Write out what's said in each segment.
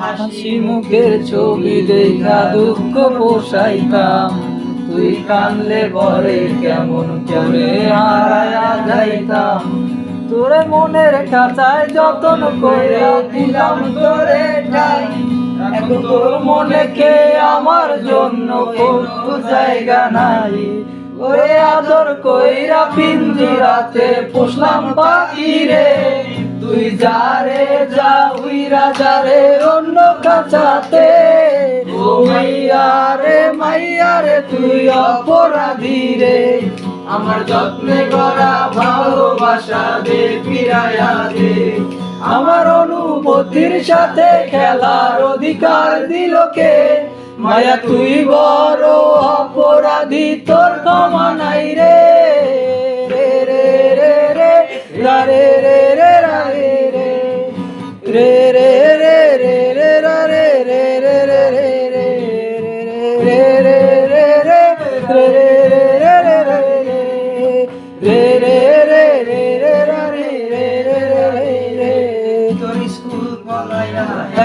হাসি মুখের ছবি দেখা দুঃখ পোষাইতাম। তুই কানলে পরে কেমন করে হারায়া যাইতাম। তোরে মনের কাঁচায় যতন করে দিলাম তোরে ঠাই। এখন তোর আমার জন্য কোনো জায়গা নাই। ওরে আদর কইরা পিঞ্জিরাতে পুষলাম পাখি রে তুই যা রে যা উইরা যা রে অন্য কাছাতে ও মাইয়া রে মাইয়া রে তুই অপরাধী রে আমার যত্নে করা ভালোবাসা দে ফিরাইয়া দে আমার অনুভূতির সাথে খেলার অধিকার দিল মায়া তুই বড় অপরাধী তোর ক্ষমা নাই রে রে রা রে রে রে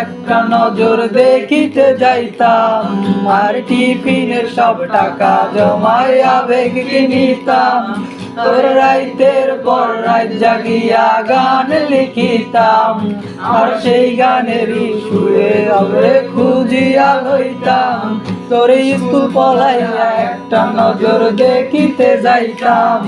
একটা নজর দেখিতে যাইতাম, আর টিফিনের সব টাকা জমাই আবেগ কিনিতাম। তোর রাইতের পর রাত জাগিয়া গান লিখিতাম, আর সেই গানেরই সুরে আবে খুঁজিয়া লইতাম। তোর স্কুল পলাইয়া একটা নজর দেখিতে যাইতাম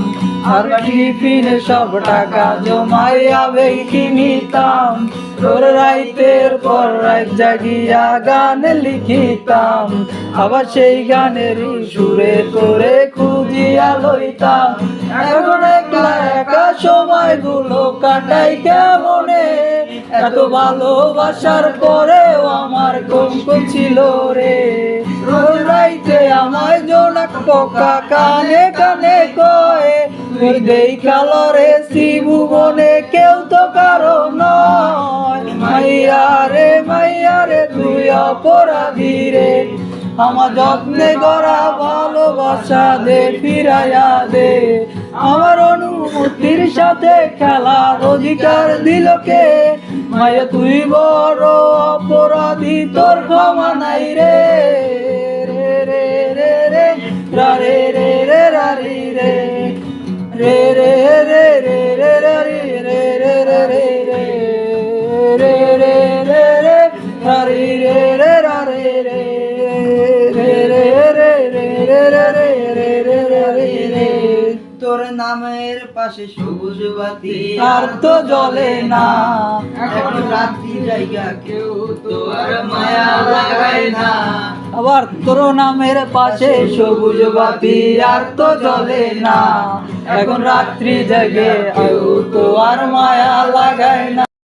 আর টিফিনে সব টাকা জমাই আবেগ কিনিতাম তোর রাইতের পর রাত জাগিয়া গান লিখিতাম। আবার সেই গানের সুরে তোরে খুঁজিয়া লইতাম। এখন একলা একা সময়গুলো কাটাই কেমনে? এত ভালোবাসার পরেও আমার কঙ্ক ছিল রে। রাইতে আমায় জোনাক পোকা কানে কানে কয়ে তুই দেখাল রে শিবুবনে কেউ তো কারও নয় মাইয়া রে মাইয়া রে তুই অপরাধী রে আমার যত্নে গড়া ভালোবাসা দে ফিরাইয়া দে আমার অনুভূতির সাথে খেলার অধিকার দিল কে মায়া তুই বড় অপরাধী তোর ক্ষমা নাই রে রে রা রে রে রে তোর নামের পাশে সবুজ বাতি আর তো না এখন রাত্রি জায়গা কেউ মায়া লাগায় না আবার তোর নামের পাশে সবুজ বাতি আর তো জ্বলে না এখন রাত্রি জাগে কেউ তো আর মায়া লাগায় না